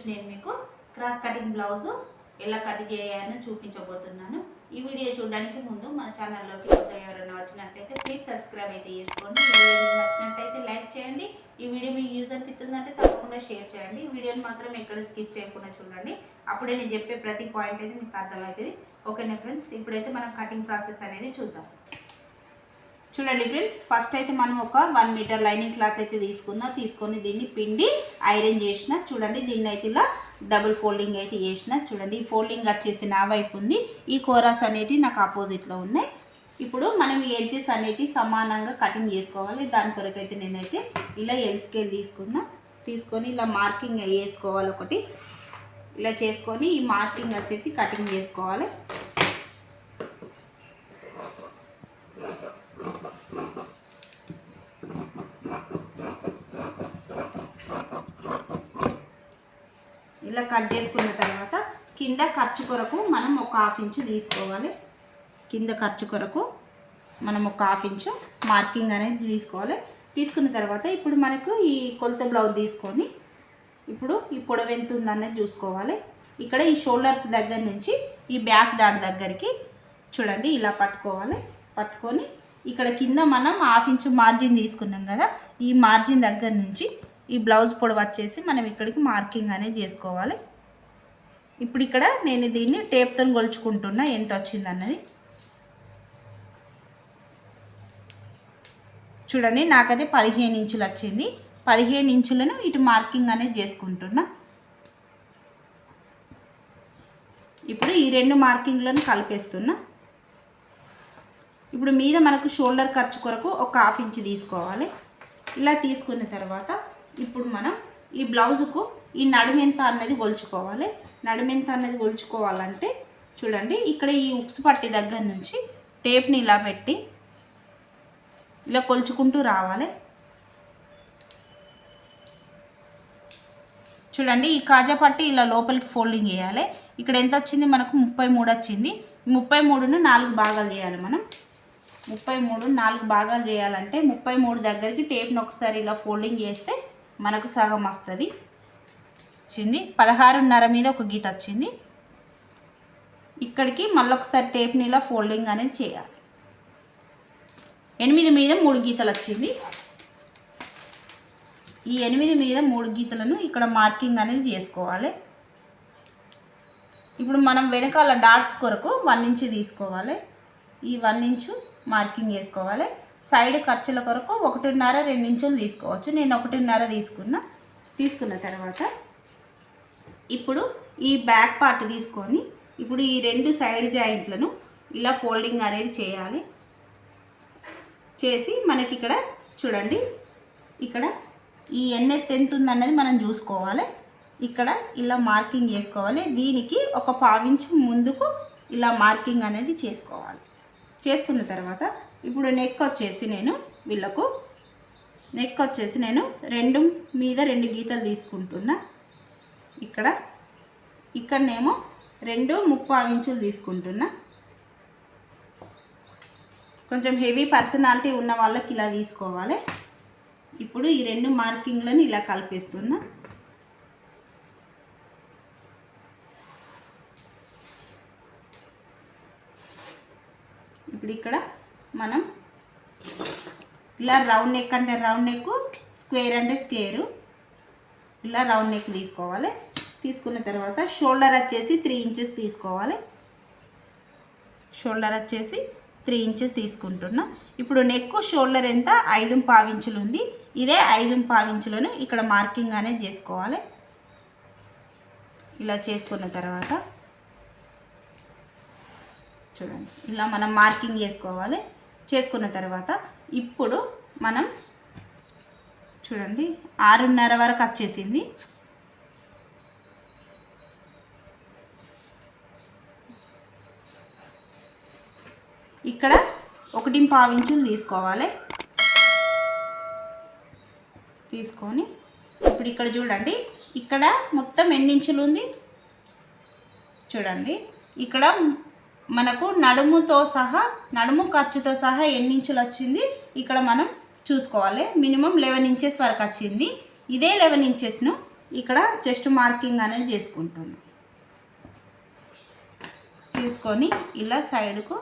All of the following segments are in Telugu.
ఈరోజు నేను మీకు క్రాస్ కటింగ్ బ్లౌజ్ ఎలా కట్ చేయాలని చూపించబోతున్నాను. ఈ వీడియో చూడడానికి ముందు మన ఛానల్లోకి కొత్త ఎవరైనా వచ్చినట్టయితే ప్లీజ్ సబ్స్క్రైబ్ అయితే చేసుకోండి. నచ్చినట్టయితే లైక్ చేయండి. ఈ వీడియో మీకు యూజ్ అనిపిస్తుందంటే తప్పకుండా షేర్ చేయండి. ఈ వీడియోని మాత్రం ఎక్కడ స్కిప్ చేయకుండా చూడండి. అప్పుడే నేను చెప్పే ప్రతి పాయింట్ అయితే మీకు అర్థమవుతుంది. ఓకేనా ఫ్రెండ్స్ ఇప్పుడైతే మనం కటింగ్ ప్రాసెస్ అనేది చూద్దాం. చూడండి ఫ్రెండ్స్ ఫస్ట్ అయితే మనం ఒక వన్ మీటర్ లైనింగ్ క్లాత్ అయితే తీసుకున్నా తీసుకొని దీన్ని పిండి ఐరన్ చేసిన చూడండి దీన్ని అయితే ఇలా డబుల్ ఫోల్డింగ్ అయితే చేసిన చూడండి ఈ ఫోల్డింగ్ వచ్చేసి నా వైపు ఉంది. ఈ కోరాస్ అనేటివి నాకు ఆపోజిట్లో ఉన్నాయి. ఇప్పుడు మనం ఈ ఎడ్జెస్ అనేటివి సమానంగా కటింగ్ చేసుకోవాలి. దాని కొరకు అయితే నేనైతే ఇలా ఎల్ స్కేల్ తీసుకున్నా. తీసుకొని ఇలా మార్కింగ్ వేసుకోవాలి ఒకటి. ఇలా చేసుకొని ఈ మార్కింగ్ వచ్చేసి కటింగ్ చేసుకోవాలి. ఇలా కట్ చేసుకున్న తర్వాత కింద ఖర్చు కొరకు మనం ఒక హాఫ్ ఇంచు తీసుకోవాలి. కింద ఖర్చు కొరకు మనం ఒక హాఫ్ ఇంచు మార్కింగ్ అనేది తీసుకోవాలి. తీసుకున్న తర్వాత ఇప్పుడు మనకు ఈ కొలత బ్లౌజ్ తీసుకొని ఇప్పుడు ఈ పొడవు ఎంత ఉందనేది చూసుకోవాలి. ఇక్కడ ఈ షోల్డర్స్ దగ్గర నుంచి ఈ బ్యాక్ డాట్ దగ్గరికి చూడండి ఇలా పట్టుకోవాలి. పట్టుకొని ఇక్కడ కింద మనం హాఫ్ ఇంచు మార్జిన్ తీసుకున్నాం కదా ఈ మార్జిన్ దగ్గర నుంచి ఈ బ్లౌజ్ పొడవు వచ్చేసి మనం ఇక్కడికి మార్కింగ్ అనేది చేసుకోవాలి. ఇప్పుడు ఇక్కడ నేను దీన్ని టేప్తో కొలుచుకుంటున్నా ఎంత వచ్చింది అన్నది. చూడండి నాకైతే పదిహేను ఇంచులు వచ్చింది. పదిహేను ఇంచులను ఇటు మార్కింగ్ అనేది చేసుకుంటున్నా. ఇప్పుడు ఈ రెండు మార్కింగ్లను కలిపేస్తున్నా. ఇప్పుడు మీద మనకు షోల్డర్ ఖర్చు కొరకు ఒక హాఫ్ ఇంచ్ తీసుకోవాలి. ఇలా తీసుకున్న తర్వాత ఇప్పుడు మనం ఈ బ్లౌజుకు ఈ నడుమెంత అనేది అన్నది కొలుచుకోవాలి. నడుమెంత ఎంత అన్నది కొలుచుకోవాలంటే చూడండి ఇక్కడ ఈ ఉక్స్ పట్టి దగ్గర నుంచి టేప్ని ఇలా పెట్టి ఇలా కొలుచుకుంటూ రావాలి. చూడండి ఈ కాజా పట్టి ఇలా లోపలికి ఫోల్డింగ్ చేయాలి. ఇక్కడ ఎంత వచ్చింది? మనకు ముప్పై మూడు వచ్చింది. ముప్పై మూడును నాలుగు భాగాలు చేయాలి మనం. ముప్పై మూడు నాలుగు భాగాలు చేయాలంటే ముప్పై మూడు దగ్గరికి టేప్ని ఒకసారి ఇలా ఫోల్డింగ్ చేస్తే మనకు సగం వస్తుంది. వచ్చింది. పదహారున్నర మీద ఒక గీత వచ్చింది. ఇక్కడికి మళ్ళీ ఒకసారి టేప్ని ఇలా ఫోల్డింగ్ అనేది చేయాలి. ఎనిమిది మీద మూడు గీతలు వచ్చింది. ఈ ఎనిమిది మీద మూడు గీతలను ఇక్కడ మార్కింగ్ అనేది చేసుకోవాలి. ఇప్పుడు మనం వెనకాల డాట్స్ కొరకు వన్ ఇంచు తీసుకోవాలి. ఈ వన్ ఇంచు మార్కింగ్ చేసుకోవాలి. సైడ్ ఖర్చుల కొరకు ఒకటిన్నర రెండు ఇంచులు తీసుకోవచ్చు. నేను ఒకటిన్నర తీసుకున్నా తీసుకున్న తర్వాత ఇప్పుడు ఈ బ్యాక్ పార్ట్ తీసుకొని ఇప్పుడు ఈ రెండు సైడ్ జాయింట్లను ఇలా ఫోల్డింగ్ అనేది చేయాలి. చేసి మనకి ఇక్కడ చూడండి ఇక్కడ ఈ ఎన్నెత్తి ఎంత ఉందన్నది మనం చూసుకోవాలి. ఇక్కడ ఇలా మార్కింగ్ చేసుకోవాలి. దీనికి ఒక పావించు ముందుకు ఇలా మార్కింగ్ అనేది చేసుకోవాలి. చేసుకున్న తర్వాత ఇప్పుడు నెక్ వచ్చేసి నేను వీళ్ళకు నెక్ వచ్చేసి నేను రెండు మీద రెండు గీతలు తీసుకుంటున్నా. ఇక్కడ ఇక్కడనేమో రెండు ముప్పావు ఇంచులు తీసుకుంటున్నా. కొంచెం హెవీ పర్సనాలిటీ ఉన్న వాళ్ళకి ఇలా తీసుకోవాలి. ఇప్పుడు ఈ రెండు మార్కింగ్లను ఇలా కలిపేస్తున్నా. ఇప్పుడు ఇక్కడ మనం ఇలా రౌండ్ నెక్ అంటే రౌండ్ నెక్ స్క్వేర్ అంటే స్క్వేరు. ఇలా రౌండ్ నెక్ తీసుకోవాలి. తీసుకున్న తర్వాత షోల్డర్ వచ్చేసి త్రీ ఇంచెస్ తీసుకోవాలి. షోల్డర్ వచ్చేసి త్రీ ఇంచెస్ తీసుకుంటున్నాం. ఇప్పుడు నెక్ షోల్డర్ ఎంత? ఐదు పావించులు ఉంది. ఇదే ఐదు పావించులను ఇక్కడ మార్కింగ్ అనేది చేసుకోవాలి. ఇలా చేసుకున్న తర్వాత చూడండి. ఇలా మనం మార్కింగ్ చేసుకోవాలి. చేసుకున్న తర్వాత ఇప్పుడు మనం చూడండి ఆరున్నర వరకు వచ్చేసింది ఇక్కడ ఒకటి పావించులు తీసుకోవాలి. తీసుకొని ఇప్పుడు ఇక్కడ చూడండి ఇక్కడ మొత్తం ఎన్ని ఇంచులు ఉంది? చూడండి ఇక్కడ మనకు నడుముతో సహా నడుము ఖర్చుతో సహా ఎన్ని ఇంచులు వచ్చింది? ఇక్కడ మనం చూసుకోవాలి. మినిమం లెవెన్ ఇంచెస్ వరకు వచ్చింది. ఇదే లెవెన్ ఇంచెస్ను ఇక్కడ చెస్ట్ మార్కింగ్ అనేది చేసుకుంటున్నాం. తీసుకొని ఇలా సైడ్కు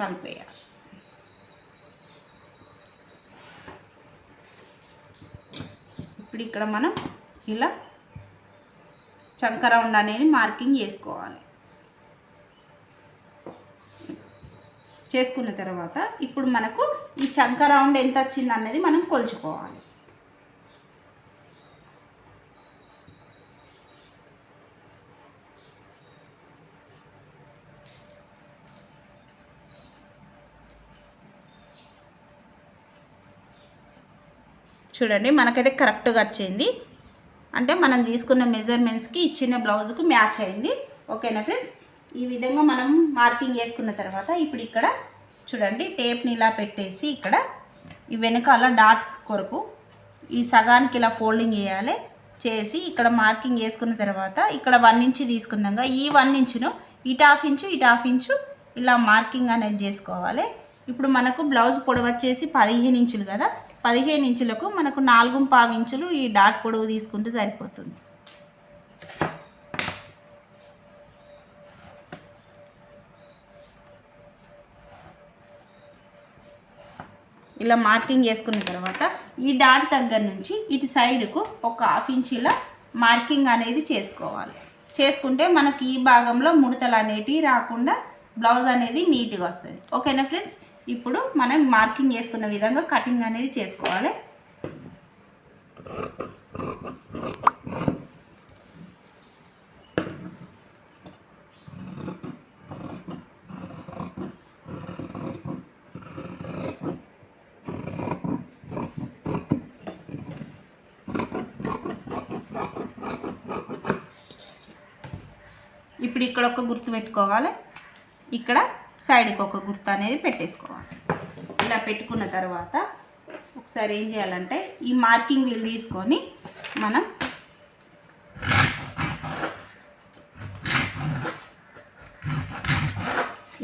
కలిపేయాలి. ఇప్పుడు ఇక్కడ మనం ఇలా చంకరౌండ్ అనేది మార్కింగ్ చేసుకోవాలి. చేసుకున్న తర్వాత ఇప్పుడు మనకు ఈ చంక రౌండ్ ఎంత వచ్చింది అనేది మనం కొలుచుకోవాలి. చూడండి మనకైతే కరెక్ట్గా వచ్చింది. అంటే మనం తీసుకున్న మెజర్మెంట్స్కి ఇచ్చిన బ్లౌజ్కు మ్యాచ్ అయింది. ఓకేనా ఫ్రెండ్స్? ఈ విధంగా మనం మార్కింగ్ చేసుకున్న తర్వాత ఇప్పుడు ఇక్కడ చూడండి టేప్ని ఇలా పెట్టేసి ఇక్కడ ఈ వెనకాల డాట్స్ కొరకు ఈ సగానికి ఇలా ఫోల్డింగ్ చేయాలి. చేసి ఇక్కడ మార్కింగ్ వేసుకున్న తర్వాత ఇక్కడ వన్ ఇంచ్ తీసుకున్నాక ఈ వన్ ఇంచును ఇటు హాఫ్ ఇంచు ఇటు హాఫ్ ఇంచు ఇలా మార్కింగ్ అనేది చేసుకోవాలి. ఇప్పుడు మనకు బ్లౌజ్ పొడవు వచ్చేసి పదిహేను ఇంచులు కదా. పదిహేను ఇంచులకు మనకు నాలుగు పావు ఇంచులు ఈ డాట్ పొడవు తీసుకుంటే సరిపోతుంది. ఇలా మార్కింగ్ చేసుకున్న తర్వాత ఈ డాట్ దగ్గర నుంచి ఇటు సైడ్కు ఒక హాఫ్ ఇంచ్ ఇలా మార్కింగ్ అనేది చేసుకోవాలి. చేసుకుంటే మనకి ఈ భాగంలో ముడతలు అనేటివి రాకుండా బ్లౌజ్ అనేది నీట్గా వస్తుంది. ఓకేనా ఫ్రెండ్స్? ఇప్పుడు మనం మార్కింగ్ చేసుకున్న విధంగా కటింగ్ అనేది చేసుకోవాలి. ఇప్పుడు ఇక్కడ ఒక గుర్తు పెట్టుకోవాలి. ఇక్కడ సైడ్కి ఒక గుర్తు అనేది పెట్టేసుకోవాలి. ఇలా పెట్టుకున్న తర్వాత ఒకసారి ఏం చేయాలంటే ఈ మార్కింగ్ వీల్ తీసుకొని మనం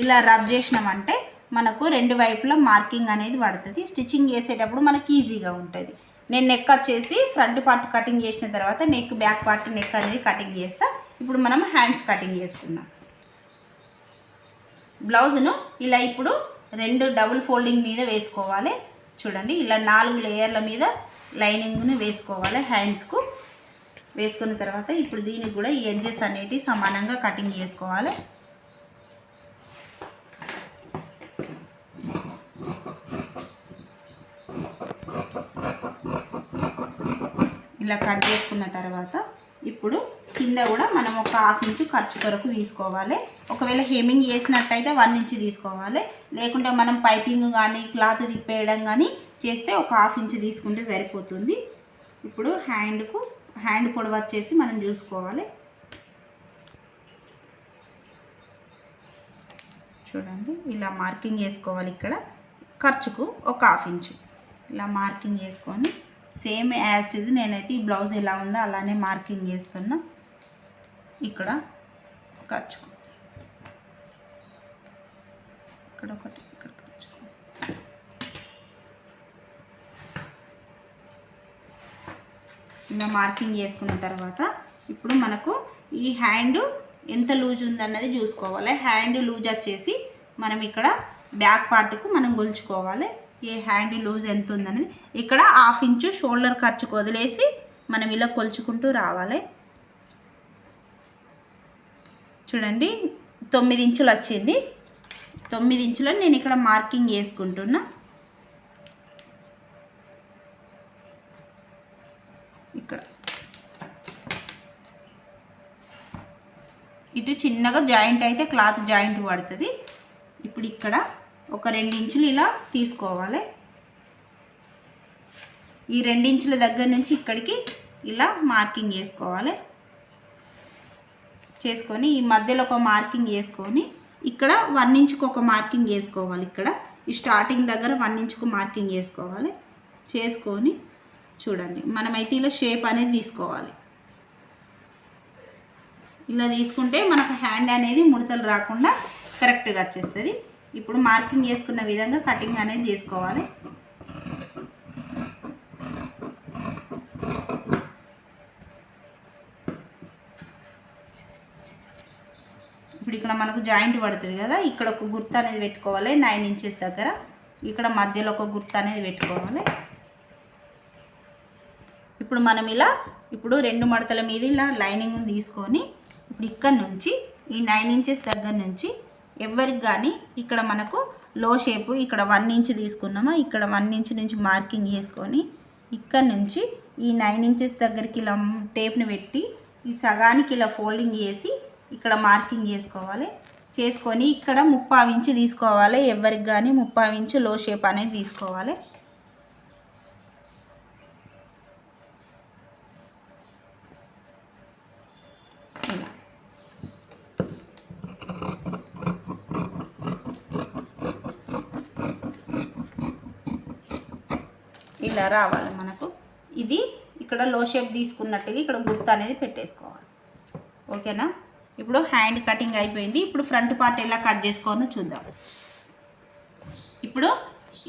ఇలా రబ్ చేసినామంటే మనకు రెండు వైపులా మార్కింగ్ అనేది పడుతుంది. స్టిచ్చింగ్ చేసేటప్పుడు మనకి ఈజీగా ఉంటుంది. నేను నెక్ వచ్చేసి ఫ్రంట్ పార్ట్ కటింగ్ చేసిన తర్వాత నెక్ బ్యాక్ పార్ట్ నెక్ అనేది కటింగ్ చేస్తా. ఇప్పుడు మనం హ్యాండ్స్ కటింగ్ చేసుకుందాం బ్లౌజ్ను ఇలా ఇప్పుడు రెండు డబుల్ ఫోల్డింగ్ మీద వేసుకోవాలి. చూడండి ఇలా నాలుగు లేయర్ల మీద లైనింగ్ని వేసుకోవాలి హ్యాండ్స్కు వేసుకున్న తర్వాత ఇప్పుడు దీనికి కూడా ఈ ఎడ్జెస్ అనేటివి సమానంగా కటింగ్ చేసుకోవాలి. ఇలా కట్ చేసుకున్న తర్వాత ఇప్పుడు కింద కూడా మనం ఒక హాఫ్ ఇంచు ఖర్చు కొరకు తీసుకోవాలి. ఒకవేళ హేమింగ్ చేసినట్టయితే వన్ ఇంచు తీసుకోవాలి. లేకుంటే మనం పైపింగ్ కానీ క్లాత్ తిప్పేయడం కానీ చేస్తే ఒక హాఫ్ ఇంచు తీసుకుంటే సరిపోతుంది. ఇప్పుడు హ్యాండ్కు హ్యాండ్ పొడవు వచ్చేసి మనం చూసుకోవాలి. చూడండి ఇలా మార్కింగ్ వేసుకోవాలి ఇక్కడ. ఖర్చుకు ఒక హాఫ్ ఇంచు. ఇలా మార్కింగ్ చేసుకొని సేమ్ యాజ్ నేనైతే ఈ బ్లౌజ్ ఎలా ఉందో అలానే మార్కింగ్ చేస్తున్నా. ఇక్కడ ఖర్చు. ఇక్కడ ఒకటి ఇక్కడ ఖర్చుకు ఇలా మార్కింగ్ చేసుకున్న తర్వాత ఇప్పుడు మనకు ఈ హ్యాండ్ ఎంత లూజ్ ఉందన్నది చూసుకోవాలి. హ్యాండ్ లూజ్ వచ్చేసి మనం ఇక్కడ బ్యాక్ పార్ట్కు మనం గొలుచుకోవాలి. ఏ హ్యాండ్ లూజ్ ఎంత ఉందనేది. ఇక్కడ హాఫ్ ఇంచు షోల్డర్ ఖర్చుకు వదిలేసి మనం ఇలా కొలుచుకుంటూ రావాలి. చూడండి తొమ్మిది ఇంచులు వచ్చింది. తొమ్మిది ఇంచులను నేను ఇక్కడ మార్కింగ్ వేసుకుంటున్నా ఇక్కడ. ఇటు చిన్నగా జాయింట్ అయితే క్లాత్ జాయింట్ పడుతుంది. ఇప్పుడు ఇక్కడ ఒక ఇంచులు ఇలా తీసుకోవాలి. ఈ ఇంచుల దగ్గర నుంచి ఇక్కడికి ఇలా మార్కింగ్ చేసుకోవాలి. చేసుకొని ఈ మధ్యలో ఒక మార్కింగ్ వేసుకొని ఇక్కడ వన్ ఇంచుకు ఒక మార్కింగ్ వేసుకోవాలి ఇక్కడ. ఈ స్టార్టింగ్ దగ్గర వన్ ఇంచుకు మార్కింగ్ వేసుకోవాలి చేసుకొని చూడండి మనమైతే ఇలా షేప్ అనేది తీసుకోవాలి. ఇలా తీసుకుంటే మనకు హ్యాండ్ అనేది ముడతలు రాకుండా కరెక్ట్గా వచ్చేస్తుంది. ఇప్పుడు మార్కింగ్ చేసుకున్న విధంగా కటింగ్ అనేది చేసుకోవాలి. ఇప్పుడు ఇక్కడ మనకు జాయింట్ పడుతుంది కదా ఇక్కడ ఒక గుర్తు అనేది పెట్టుకోవాలి నైన్ ఇంచెస్ దగ్గర. ఇక్కడ మధ్యలో ఒక గుర్తు అనేది పెట్టుకోవాలి. ఇప్పుడు మనం ఇలా ఇప్పుడు రెండు మడతల మీద ఇలా లైనింగ్ తీసుకొని ఇప్పుడు ఇక్కడ నుంచి ఈ నైన్ ఇంచెస్ దగ్గర నుంచి ఎవరికి కానీ ఇక్కడ మనకు లో షేప్ ఇక్కడ వన్ ఇంచ్ తీసుకున్నామా? ఇక్కడ వన్ ఇంచ్ నుంచి మార్కింగ్ చేసుకొని ఇక్కడ నుంచి ఈ నైన్ ఇంచెస్ దగ్గరికి ఇలా టేప్ని పెట్టి ఈ సగానికి ఇలా ఫోల్డింగ్ చేసి ఇక్కడ మార్కింగ్ చేసుకోవాలి. చేసుకొని ఇక్కడ ముప్పావు ఇంచు తీసుకోవాలి. ఎవరికి కానీ ముప్పావు ఇంచు లో షేప్ అనేది తీసుకోవాలి. ఇలా. ఇలా రావాలి మనకు. ఇది ఇక్కడ లో షేప్ తీసుకున్నట్టుగా ఇక్కడ గుర్తు అనేది పెట్టేసుకోవాలి. ఓకేనా? ఇప్పుడు హ్యాండ్ కటింగ్ అయిపోయింది. ఇప్పుడు ఫ్రంట్ పార్ట్ ఎలా కట్ చేసుకోవాలో చూద్దాం. ఇప్పుడు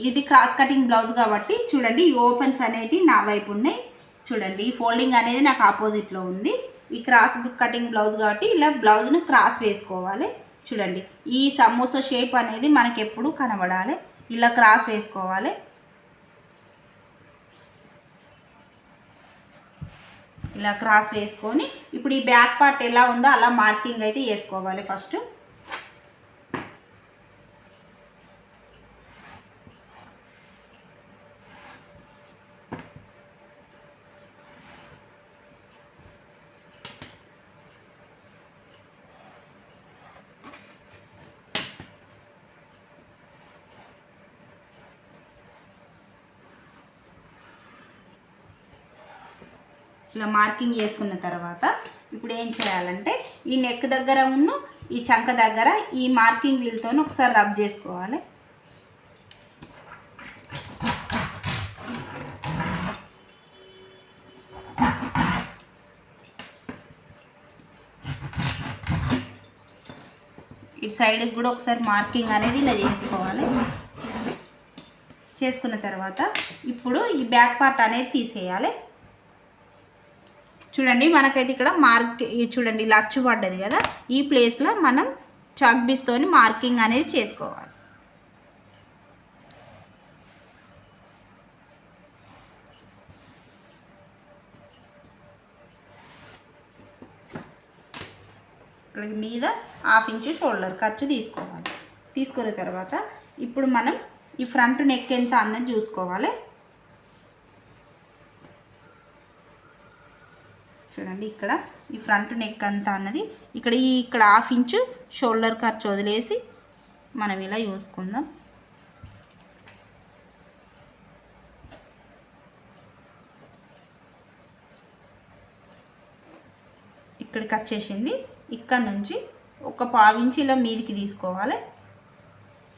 ఇది క్రాస్ కటింగ్ బ్లౌజ్ కాబట్టి చూడండి ఈ ఓపెన్స్ అనేవి నా వైపు ఉన్నాయి. చూడండి ఈ ఫోల్డింగ్ అనేది నాకు ఆపోజిట్లో ఉంది. ఈ క్రాస్ కటింగ్ బ్లౌజ్ కాబట్టి ఇలా బ్లౌజ్ను క్రాస్ వేసుకోవాలి. చూడండి ఈ సమోసా షేప్ అనేది మనకి ఎప్పుడు కనబడాలి. ఇలా క్రాస్ వేసుకోవాలి. ఇలా క్రాస్ వేసుకొని ఇప్పుడు ఈ బ్యాక్ పార్ట్ ఎలా ఉందో అలా మార్కింగ్ అయితే వేసుకోవాలి ఫస్ట్. ఇలా మార్కింగ్ చేసుకున్న తర్వాత ఇప్పుడు ఏం చేయాలంటే ఈ నెక్ దగ్గర ఉన్న ఈ చంక దగ్గర ఈ మార్కింగ్ వీల్తో ఒకసారి రబ్ చేసుకోవాలి. ఇటు సైడ్కి కూడా ఒకసారి మార్కింగ్ అనేది ఇలా చేసుకోవాలి. చేసుకున్న తర్వాత ఇప్పుడు ఈ బ్యాక్ పార్ట్ అనేది తీసేయాలి. చూడండి మనకైతే ఇక్కడ మార్క్ చూడండి ఇలా అచ్చు పడ్డది కదా? ఈ ప్లేస్లో మనం చాక్ బీస్తోని మార్కింగ్ అనేది చేసుకోవాలి. ఇక్కడ మీద హాఫ్ ఇంచు షోల్డర్ ఖర్చు తీసుకోవాలి. తీసుకున్న తర్వాత ఇప్పుడు మనం ఈ ఫ్రంట్ నెక్ ఎంత అన్నది చూసుకోవాలి. చూడండి ఇక్కడ. ఈ ఫ్రంట్ నెక్ అంతా అన్నది. ఇక్కడ ఈ ఇక్కడ హాఫ్ ఇంచు షోల్డర్ ఖర్చు వదిలేసి మనం ఇలా చూసుకుందాం ఇక్కడికి వచ్చేసింది ఇక్కడ నుంచి ఒక పావించి ఇలా మీదికి తీసుకోవాలి.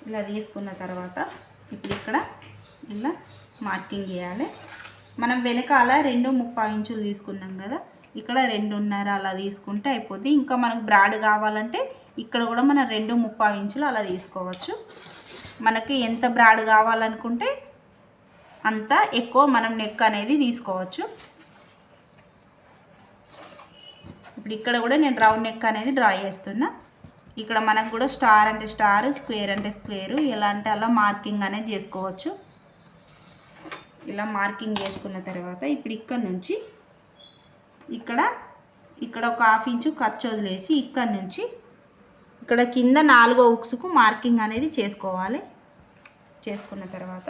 ఇలా తీసుకున్న తర్వాత ఇప్పుడు ఇక్కడ ఇలా మార్కింగ్ చేయాలి. మనం వెనకాల రెండు ముప్పై ఇంచులు తీసుకున్నాం కదా. ఇక్కడ రెండున్నర అలా తీసుకుంటే అయిపోద్ది. ఇంకా మనకు బ్రాడ్ కావాలంటే ఇక్కడ కూడా మనం రెండు ముప్పై ఇంచులు అలా తీసుకోవచ్చు. మనకి ఎంత బ్రాడ్ కావాలనుకుంటే అంత ఎక్కువ మనం నెక్ అనేది తీసుకోవచ్చు. ఇప్పుడు ఇక్కడ కూడా నేను రౌండ్ నెక్ అనేది డ్రా చేస్తున్నా. ఇక్కడ మనకు కూడా స్టార్ అంటే స్టార్ స్క్వేర్ అంటే స్క్వేర్ ఎలా అంటే అలా మార్కింగ్ అనేది చేసుకోవచ్చు. ఇలా మార్కింగ్ చేసుకున్న తర్వాత ఇప్పుడు ఇక్కడ నుంచి ఇక్కడ ఇక్కడ ఒక హాఫ్ ఇంచు ఖర్చు వదిలేసి ఇక్కడ నుంచి ఇక్కడ కింద నాలుగో ఉక్సుకు మార్కింగ్ అనేది చేసుకోవాలి. చేసుకున్న తర్వాత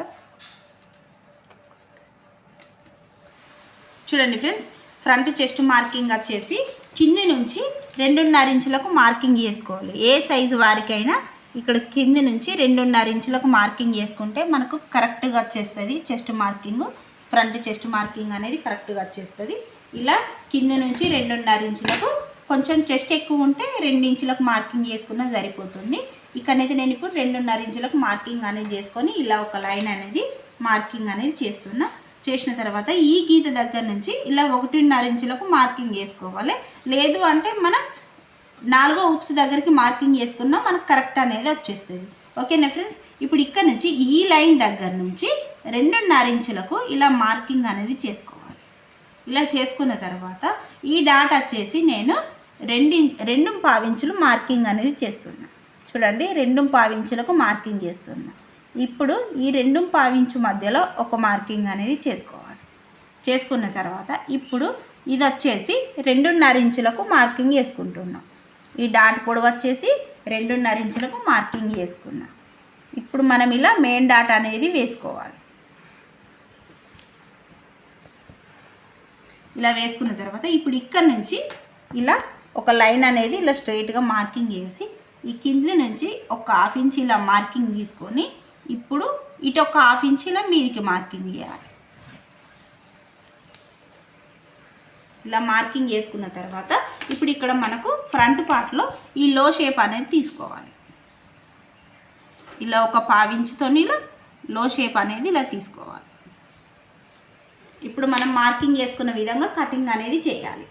చూడండి ఫ్రెండ్స్ ఫ్రంట్ చెస్ట్ మార్కింగ్ వచ్చేసి కింది నుంచి రెండున్నర ఇంచులకు మార్కింగ్ చేసుకోవాలి. ఏ సైజు వారికైనా ఇక్కడ కింది నుంచి రెండున్నర ఇంచులకు మార్కింగ్ చేసుకుంటే మనకు కరెక్ట్గా వచ్చేస్తుంది chest marking front chest marking అనేది కరెక్ట్గా వచ్చేస్తుంది. ఇలా కింద నుంచి రెండున్నర ఇంచులకు కొంచెం చెస్ట్ ఎక్కువ ఉంటే రెండు ఇంచులకు మార్కింగ్ చేసుకున్నా సరిపోతుంది. ఇక్కడైతే నేను ఇప్పుడు రెండున్నర ఇంచులకు మార్కింగ్ అనేది చేసుకొని ఇలా ఒక లైన్ అనేది మార్కింగ్ అనేది చేస్తున్నా. చేసిన తర్వాత ఈ గీత దగ్గర నుంచి ఇలా ఒకటిన్నర ఇంచులకు మార్కింగ్ చేసుకోవాలి. లేదు అంటే మనం నాలుగో ఉక్స్ దగ్గరికి మార్కింగ్ చేసుకున్నా మనకు కరెక్ట్ అనేది వచ్చేస్తుంది. ఓకేనా ఫ్రెండ్స్? ఇప్పుడు ఇక్కడ నుంచి ఈ లైన్ దగ్గర నుంచి రెండున్నర ఇంచులకు ఇలా మార్కింగ్ అనేది చేసుకోవాలి. ఇలా చేసుకున్న తర్వాత ఈ డాట్ వచ్చేసి నేను రెండు రెండు పావించులు మార్కింగ్ అనేది చేస్తున్నా. చూడండి రెండు పావించులకు మార్కింగ్ చేస్తున్నా. ఇప్పుడు ఈ రెండు పావించు మధ్యలో ఒక మార్కింగ్ అనేది చేసుకోవాలి. చేసుకున్న తర్వాత ఇప్పుడు ఇది వచ్చేసి రెండున్నర ఇంచులకు మార్కింగ్ చేసుకుంటున్నాం. ఈ డాట్ పొడవు వచ్చేసి రెండున్నర ఇంచులకు మార్కింగ్ చేసుకున్నాం. ఇప్పుడు మనం ఇలా మెయిన్ డాట్ అనేది వేసుకోవాలి. ఇలా వేసుకున్న తర్వాత ఇప్పుడు ఇక్కడ నుంచి ఇలా ఒక లైన్ అనేది ఇలా స్ట్రైట్గా మార్కింగ్ చేసి ఈ కింది నుంచి ఒక హాఫ్ ఇంచ్ ఇలా మార్కింగ్ తీసుకొని ఇప్పుడు ఇటు ఒక హాఫ్ ఇంచ్ ఇలా మీదికి మార్కింగ్ చేయాలి. ఇలా మార్కింగ్ చేసుకున్న తర్వాత ఇప్పుడు ఇక్కడ మనకు ఫ్రంట్ పార్ట్లో ఈ లో షేప్ అనేది తీసుకోవాలి. ఇలా ఒక పావించుతో ఇలా లో షేప్ అనేది ఇలా తీసుకోవాలి. ఇప్పుడు మనం మార్కింగ్ చేసుకున్న విధంగా కటింగ్ అనేది చేయాలి.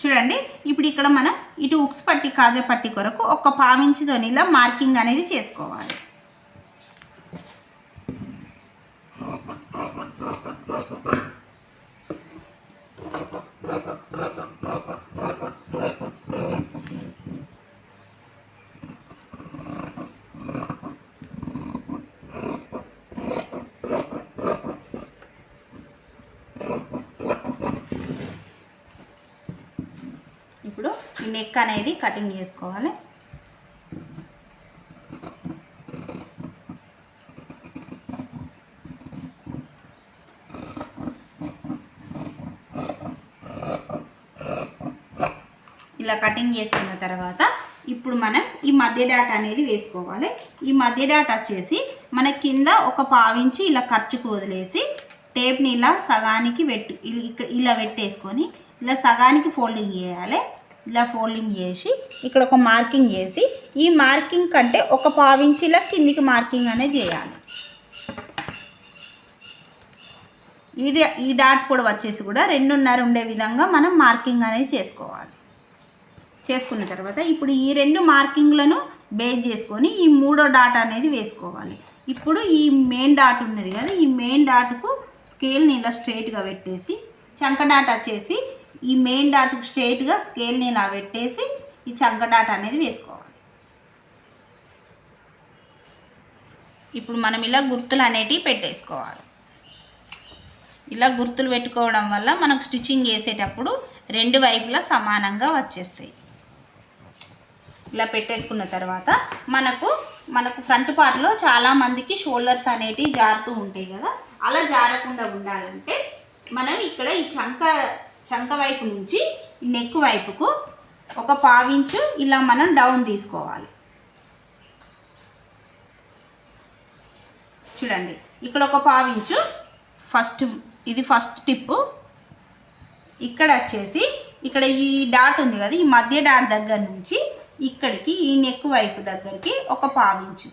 చూడండి ఇప్పుడు ఇక్కడ మనం హుక్స్ పట్టి కాజా పట్టి కొరకు ఒక పావించుతో ఇలా మార్కింగ్ అనేది చేసుకోవాలి ఇప్పుడు ఈ నెక్ అనేది కటింగ్ చేసుకోవాలి. ఇలా కటింగ్ చేసుకున్న తర్వాత ఇప్పుడు మనం ఈ మధ్య డాట్ అనేది వేసుకోవాలి. ఈ మధ్య డాట్ వచ్చేసి మన కింద ఒక పావించి ఇలా ఖర్చుకు వదిలేసి టేప్ని ఇలా సగానికి పెట్టు ఇక్కడ ఇలా పెట్టేసుకొని ఇలా సగానికి ఫోల్డింగ్ చేయాలి. ఇలా ఫోల్డింగ్ చేసి ఇక్కడ ఒక మార్కింగ్ చేసి ఈ మార్కింగ్ కంటే ఒక పావించిలా కిందికి మార్కింగ్ అనేది చేయాలి. ఈ ఈ డాట్ కూడా వచ్చేసి కూడా రెండున్నర ఉండే విధంగా మనం మార్కింగ్ అనేది చేసుకోవాలి. చేసుకున్న తర్వాత ఇప్పుడు ఈ రెండు మార్కింగ్లను బేస్ చేసుకొని ఈ మూడో డాట్ అనేది వేసుకోవాలి. ఇప్పుడు ఈ మెయిన్ డాట్ ఉన్నది కదా ఈ మెయిన్ డాట్కు స్కేల్ని ఇలా స్ట్రైట్గా పెట్టేసి చంక డాట్ వచ్చేసి ఈ మెయిన్ డాట్కు స్ట్రైట్గా స్కేల్ని ఇలా పెట్టేసి ఈ చంక డాట్ అనేది వేసుకోవాలి. ఇప్పుడు మనం ఇలా గుర్తులు అనేటివి పెట్టేసుకోవాలి. ఇలా గుర్తులు పెట్టుకోవడం వల్ల మనకు స్టిచ్చింగ్ చేసేటప్పుడు రెండు వైపులా సమానంగా వచ్చేస్తాయి. ఇలా పెట్టేసుకున్న తర్వాత మనకు మనకు ఫ్రంట్ పార్ట్లో చాలామందికి షోల్డర్స్ అనేటివి జారుతూ ఉంటాయి కదా? అలా జారకుండా ఉండాలంటే మనం ఇక్కడ ఈ చంక చంక వైపు నుంచి ఈ నెక్ వైపుకు ఒక పావించు ఇలా మనం డౌన్ తీసుకోవాలి. చూడండి ఇక్కడ ఒక పావించు ఫస్ట్ ఇది ఫస్ట్ టిప్పు. ఇక్కడ వచ్చేసి ఇక్కడ ఈ డాట్ ఉంది కదా ఈ మధ్య డాట్ దగ్గర నుంచి ఇక్కడికి ఈ నెక్ వైపు దగ్గరికి ఒక పావించు.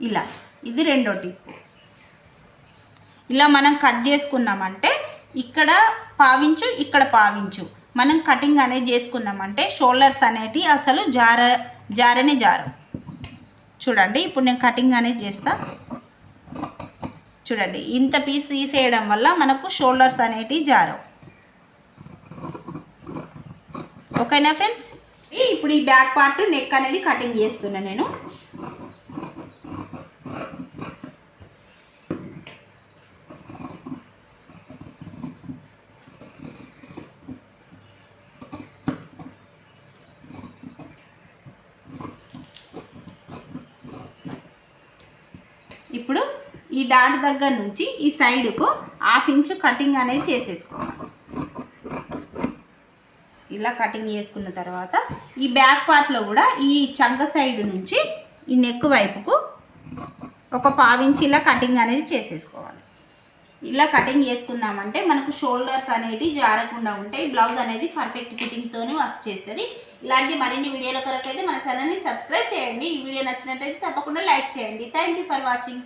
ఇలా ఇది రెండో టిప్పు. ఇలా మనం కట్ చేసుకున్నామంటే ఇక్కడ పావించు ఇక్కడ పావించు. మనం కటింగ్ అనేది చేసుకున్నామంటే షోల్డర్స్ అనేటి అసలు జార జారనే జారు. చూడండి ఇప్పుడు నేను కటింగ్ అనేది చేస్తా. చూడండి ఇంత పీస్ తీసేయడం వల్ల మనకు షోల్డర్స్ అనేటివి జారవు ఓకేనా ఫ్రెండ్స్ ఇప్పుడు ఈ బ్యాక్ పార్ట్ నెక్ అనేది కటింగ్ చేస్తున్నా నేను ఇప్పుడు ఈ డాట్ దగ్గర నుంచి ఈ సైడ్కు హాఫ్ ఇంచు కటింగ్ అనేది చేసేసుకోవాలి ఇలా కటింగ్ చేసుకున్న తర్వాత ఈ బ్యాక్ పార్ట్లో కూడా ఈ చంక సైడ్ నుంచి ఈ నెక్ వైపుకు ఒక పావించి ఇలా కటింగ్ అనేది చేసేసుకోవాలి. ఇలా కటింగ్ చేసుకున్నామంటే మనకు షోల్డర్స్ అనేవి జారకుండా ఉంటాయి. బ్లౌజ్ అనేది పర్ఫెక్ట్ ఫిట్టింగ్తోనే వచ్చేస్తుంది ఇలాంటి మరిన్ని వీడియోల కొరకు అయితే మన ఛానల్ని సబ్స్క్రైబ్ చేయండి. ఈ వీడియో నచ్చినట్టయితే తప్పకుండా లైక్ చేయండి. Thank you for watching